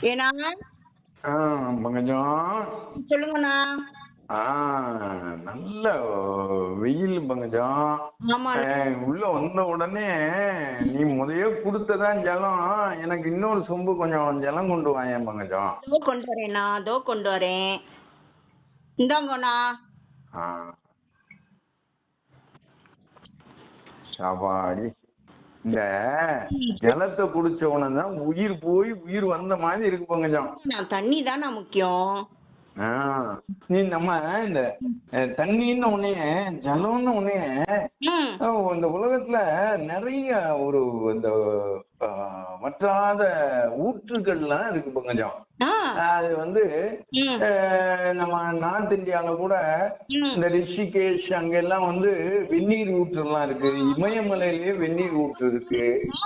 ஏண்ணா ஆ பங்கஜம் சொல்லுங்கண்ணா. ஆ நல்ல வெயில் பங்கஜம் உள்ள வந்த உடனே நீ முதைய கொடுத்ததான் ஜலம் எனக்கு இன்னொரு சொம்பு கொஞ்சம் ஜலம் கொண்டு வாயேன் பங்கஜம் தோ கொண்டு வரேண்ணா தோ கொண்டு வரேன். இந்தாங்கண்ணா. ஆ. சாப்பாடி. இந்த ஜலத்தை குடிச்ச உடனே தான் உயிர் போய் உயிர் வந்த மாதிரி இருக்கு பங்கஜம். தண்ணி தானே முக்கியம். நீ நம்ம இந்த தண்ணின்னு உடனே ஜலம்னு உடனே இந்த உலகத்துல நிறைய ஒரு இந்த வற்றாத ஊற்றுகள்லாம் இருக்கு ஆ. அது வந்து நம்ம நார்த் இந்தியால கூட இந்த ரிஷிகேஷ் அங்கெல்லாம் வந்து வெந்நீர் ஊற்றுலாம் இருக்கு. இமயமலையிலேயே வெந்நீர் ஊற்று இருக்கு.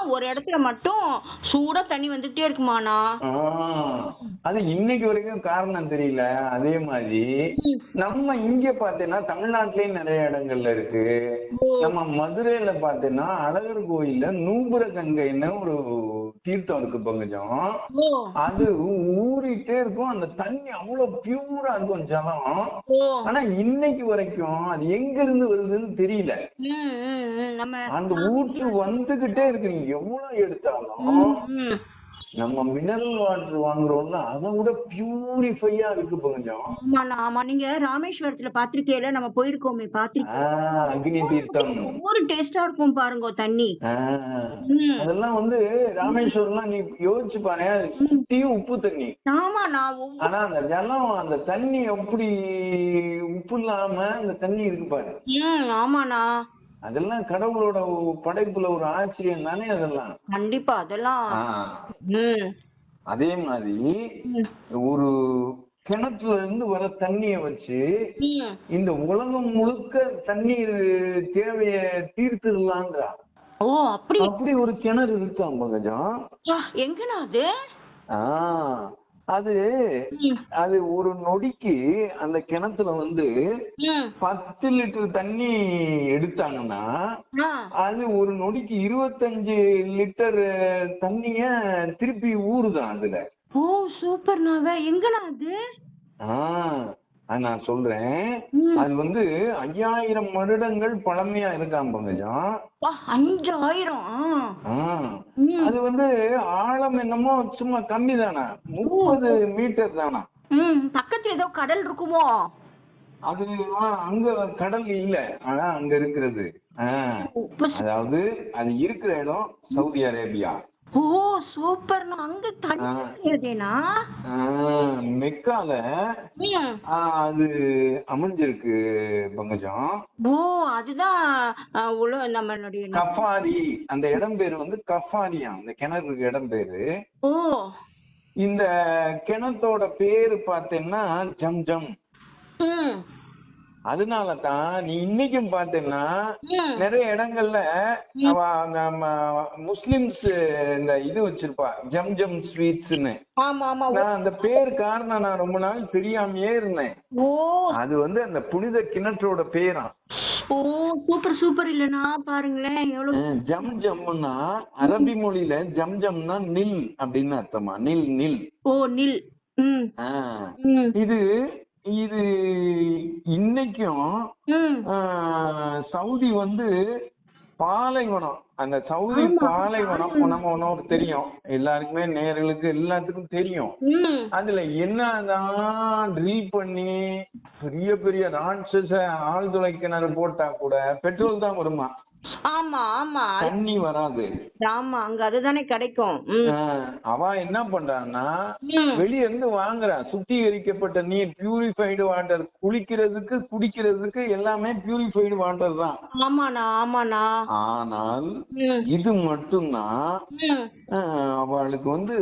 ஒரு இடத்துல மட்டும் சூடா தண்ணி வந்துகிட்டே இருக்குமாண்ணா. அது இன்னைக்கு வரைக்கும் காரணம் தெரியல. அதே மாதிரி நம்ம இங்க பாத்தீங்கன்னா தமிழ்நாட்டிலயும் நிறைய இடங்கள்ல இருக்கு. நம்ம மதுரையில பாத்தீங்கன்னா அழகர் கோயில்ல நூபுர கங்கைன்னு ஒரு தீர்த்தம் இருக்கு பங்கஜம். அது ஊறிட்டே இருக்கும். அந்த தண்ணி அவ்வளவு பியூரா இருக்கும் ஜலம். ஆனா இன்னைக்கு வரைக்கும் அது எங்க இருந்து வருதுன்னு தெரியல. அந்த ஊற்று வந்துகிட்டே இருக்கு. நீங்க எவ்வளவு எடுத்தாலும். நம்ம மினரல் வாட்டர் வாங்குறோம்ல அதை விட பியூரிஃபையா இருக்கு கொஞ்சம் ஆமாண்ணா ஆமா. நீங்க ராமேஸ்வரத்துல பாத்திருக்கேல நம்ம போயிருக்கோமே பாத்திருக்கோம். அக்னி தீர்த்தம். ஒரு டேஸ்டா இருக்கும் பாருங்க தண்ணி. அதெல்லாம் வந்து ராமேஸ்வரம்லாம் நீ யோசிச்சு பாரு சுத்தியும் உப்பு தண்ணி. ஆமாண்ணா ஒவ்வொரு ஆனா அந்த ஜலம் அந்த தண்ணி எப்படி உப்பு இல்லாம அந்த தண்ணி இருக்கு பாரு ஆமாண்ணா. அதெல்லாம் கடவுளோட படைப்புல ஒரு ஆச்சரியம் தானே அதெல்லாம். கண்டிப்பா அதெல்லாம். ஆஹ் அதே மாதிரி ஒரு கிணத்துல இருந்து வர தண்ணிய வச்சு இந்த உலகம் முழுக்க தண்ணீர் தேவைய தீர்த்துடலாங்கிறா ஓ அப்படி. அப்படி ஒரு கிணறு இருக்காம் பங்கஜம் எங்கண்ணா அது? ஆ. அது அது ஒரு நொடிக்கு அந்த கிணத்துல வந்து பத்து லிட்டர் தண்ணி எடுத்தாங்கன்னா அது ஒரு நொடிக்கு இருபத்தஞ்சு லிட்டர் தண்ணிய திருப்பி ஊறுதான் அதுல. ஓ சூப்பர்ண்ணாவே எங்கண்ணா அது? ஆ. அது நான் சொல்றேன். அது வந்து ஐயாயிரம் வருடங்கள் பழமையா இருக்காம் பங்கஜம் அஞ்சாயிரம். அது வந்து ஆழம் என்னமோ சும்மா கம்மி தானா? முப்பது மீட்டர் தானா? பக்கத்துல ஏதோ கடல் இருக்குமோ? அது அங்க கடல் இல்ல. ஆனா அங்க இருக்கிறது. அதாவது அது இருக்கிற இடம் சவுதி அரேபியா. ஓ சூப்பர்ண்ணா. அங்க தண்ணி ஆ. கிடையாதேண்ணா ஆ, மெக்கால அது அமைஞ்சிருக்கு பங்கஜம். ஓ அதுதான் உல நம்மளுடைய கஃபாரி. அந்த இடம் பேரு வந்து கஃபாரியா. அந்த கிணறுக்கு இடம் பேரு. ஓ. இந்த கிணத்தோட பேரு பார்த்தேன்னா ஜம்ஜம் ம். அதனால தான் நீ இன்னைக்கும் பார்த்தேன்னா ம். நிறைய இடங்கள்ல நம்ம முஸ்லிம்ஸ் இந்த இது வச்சிருப்பா ஜம்ஜம் ஸ்வீட்ஸ்னு ஆமா ஆமா ஓ. நான் அந்த பேர் காரணம் நான் ரொம்ப நாள் தெரியாமையே இருந்தேன். ஓ. அது வந்து அந்த புனித கிணற்றோட பேரா. ஓ சூப்பர் சூப்பர் இல்லைண்ணா பாருங்களேன் எவ்வளவு ஜம் ஜம்னா அரபி மொழியில ஜம் ஜம்னா நில் அப்படின்னு அர்த்தமா நில் நில். ஓ நில். இது இது இன்னைக்கும் சவுதி வந்து பாலைவனம். அந்த சவுதி. பாலைவனம் நம்ம உனக்கு தெரியும். எல்லாருக்குமே நேர்களுக்கு எல்லாத்துக்கும் தெரியும். அதுல என்னதான் ட்ரில் பண்ணி பெரிய பெரிய ராட்சச ஆழ்துளை கிணறு போட்டா கூட பெட்ரோல் தான் வருமா? ஆமா ஆமா. தண்ணி வராது. ஆமா அங்க அதுதானே கிடைக்கும். அவ என்ன பண்றான்னா வெளிய இருந்து வாங்குறா சுத்திகரிக்கப்பட்ட நீர் பியூரிஃபைடு வாட்டர் குளிக்கிறதுக்கு குடிக்கிறதுக்கு எல்லாமே பியூரிஃபைடு வாட்டர் தான். ஆமாண்ணா ஆமாண்ணா. ஆனால் இது மட்டும்தான் அவளுக்கு வந்து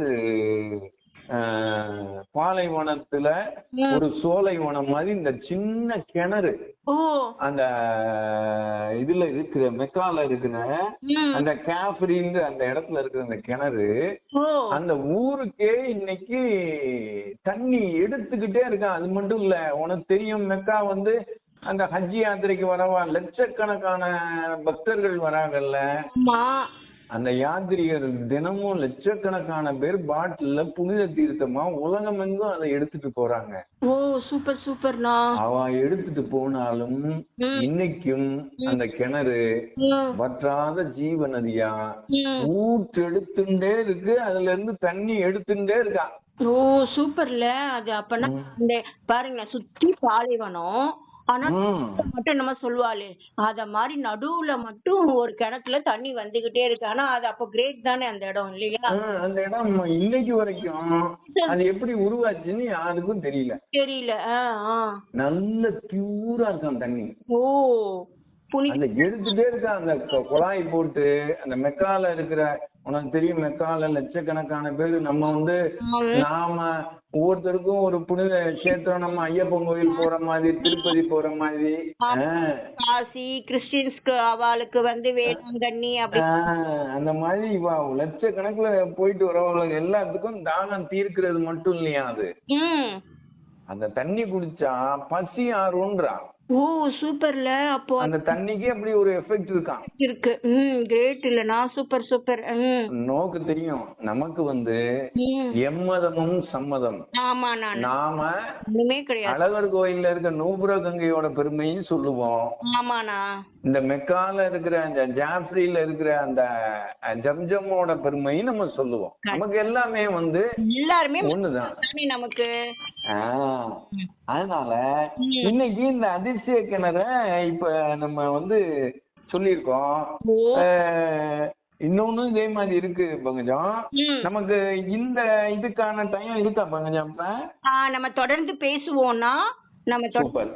பாலைவனத்துல. ஒரு சோலைவனம் மாதிரி இந்த சின்ன கிணறு. அந்த இதுல இருக்கிற மெக்கால இருக்கிற அந்த கேஃபரின்னு அந்த இடத்துல இருக்கிற அந்த கிணறு. அந்த ஊருக்கே இன்னைக்கு தண்ணி எடுத்துக்கிட்டே இருக்கான். அது மட்டும் இல்ல உனக்கு தெரியும் மெக்கா வந்து அந்த ஹஜ் யாத்திரைக்கு வரவா லட்சக்கணக்கான பக்தர்கள் வராங்கல்ல. அந்த யாத்திரிகர் தினமும் லட்சக்கணக்கான பேர் பாட்டில்ல புனித தீர்த்தமா உலகமெங்கும் அதை எடுத்துட்டு போறாங்க. ஓ சூப்பர் சூப்பர்ண்ணா. அவ எடுத்துட்டு போனாலும் இன்னைக்கும் அந்த கிணறு வற்றாத ஜீவ நதியா. ஊற்றெடுத்துட்டே இருக்கு. அதுல இருந்து தண்ணி எடுத்துட்டே இருக்கா. ஓ சூப்பர்ல. அது அப்பனா இந்த பாருங்க சுத்தி பாலைவனம். ஆனா. மட்டும் நம்ம சொல்லுவாளே அத மாதிரி நடுவுல மட்டும் ஒரு கிணத்துல தண்ணி வந்துகிட்டே இருக்கு. ஆனா அது அப்ப கிரேட் தானே அந்த இடம் இல்லையா? அந்த இடம் இன்னைக்கு வரைக்கும் அது எப்படி உருவாச்சுன்னு யாருக்கும் தெரியல. தெரியல. நல்ல பியூரா இருக்கான் தண்ணி. ஓ புனி அந்த எடுத்துட்டே இருக்க அந்த குழாய் போட்டு அந்த மெக்கால இருக்கிற உனக்கு தெரியும் மெக்கால லட்சக்கணக்கான பேர் நம்ம வந்து நாம ஒவ்வொருத்தருக்கும் ஒரு புனித கஷேத்திரம் நம்ம ஐயப்பன் கோயில் போற மாதிரி திருப்பதி போற மாதிரி. காசி கிறிஸ்டின்ஸ்க்கு அவளுக்கு வந்து வேளாங்கண்ணி அந்த மாதிரி இவ லட்சக்கணக்குல போயிட்டு வரவங்க எல்லாத்துக்கும் தாகம் தீர்க்கிறது மட்டும் இல்லையா அது? அந்த தண்ணி குடிச்சா பசி ஆறுன்றா ஓ சூப்பர்ல. அப்போ அந்த தண்ணிக்கே அப்படி ஒரு எஃபெக்ட் இருக்கான் இருக்கு. ம் கிரேட் இல்லனா சூப்பர் சூப்பர் ம். நோக்கு தெரியும். நமக்கு வந்து எம்மதமும் சம்மதம். ஆமா நான். நாம ஒண்ணுமே கிடையாது. அழகர் கோயில்ல இருக்க நூபுர கங்கையோட பெருமையும் சொல்லுவோம். ஆமாண்ணா. இந்த மெக்கால இருக்கிற அந்த ஜாஃப்ரில இருக்கிற அந்த ஜம்ஜம்மோட பெருமையும் நம்ம சொல்லுவோம். நமக்கு எல்லாமே வந்து எல்லாருமே ஒண்ணுதான். தானே நமக்கு? அதனால இன்னைக்கு இந்த அதிசய கிணற இப்ப நம்ம வந்து சொல்லியிருக்கோம். இன்னொன்னும் இதே மாதிரி இருக்கு பங்கஜம். நமக்கு இந்த இதுக்கான டைம் இருக்கா பங்கஜம்? நம்ம தொடர்ந்து பேசுவோம்னா நம்ம சூப்பர்.